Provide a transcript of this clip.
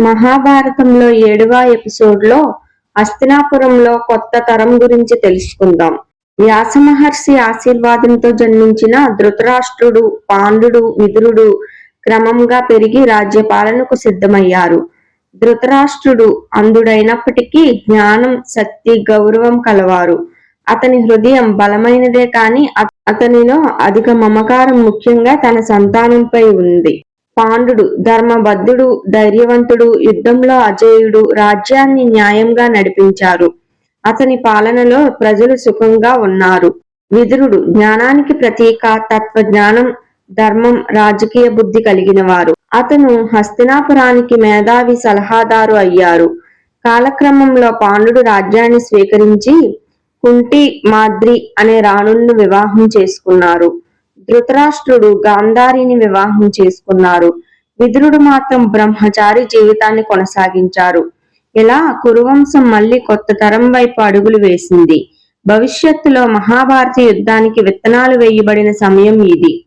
మహాభారతంలో ఏడవ ఎపిసోడ్లో అస్తినాపురంలో కొత్త తరం గురించి తెలుసుకుందాం. వ్యాస మహర్షి ఆశీర్వాదంతో జన్మించిన ధృతరాష్ట్రుడు పాండుడు విదురుడు క్రమంగా పెరిగి రాజ్యపాలనకు సిద్ధమయ్యారు. ధృతరాష్ట్రుడు అందుడైనప్పటికీ జ్ఞానం శక్తి గౌరవం కలవారు. అతని హృదయం బలమైనదే కాని అతనిలో అధిక మమకారం ముఖ్యంగా తన సంతానంపై ఉంది. పాండుడు ధర్మబద్ధుడు ధైర్యవంతుడు యుద్ధంలో అజేయుడు రాజ్యాన్ని న్యాయంగా నడిపించారు. అతని పాలనలో ప్రజలు సుఖంగా ఉన్నారు. విదురుడు జ్ఞానానికి ప్రతీక తత్వజ్ఞానం ధర్మం రాజకీయ బుద్ధి కలిగిన వారు అతను హస్తినాపురానికి మేధావి సలహాదారు అయ్యారు. కాలక్రమంలో పాండుడు రాజ్యాన్ని స్వీకరించి కుంటి మాద్రి అనే రాణులను వివాహం చేసుకున్నారు. ధృతరాష్ట్రుడు గాంధారిని వివాహం చేసుకున్నారు. విదురుడు మాత్రం బ్రహ్మచారి జీవితాన్ని కొనసాగించారు. ఇలా కురువంశం మళ్ళీ కొత్త తరం వైపు అడుగులు వేసింది. భవిష్యత్తులో మహాభారత యుద్ధానికి విత్తనాలు వేయబడిన సమయం ఇది.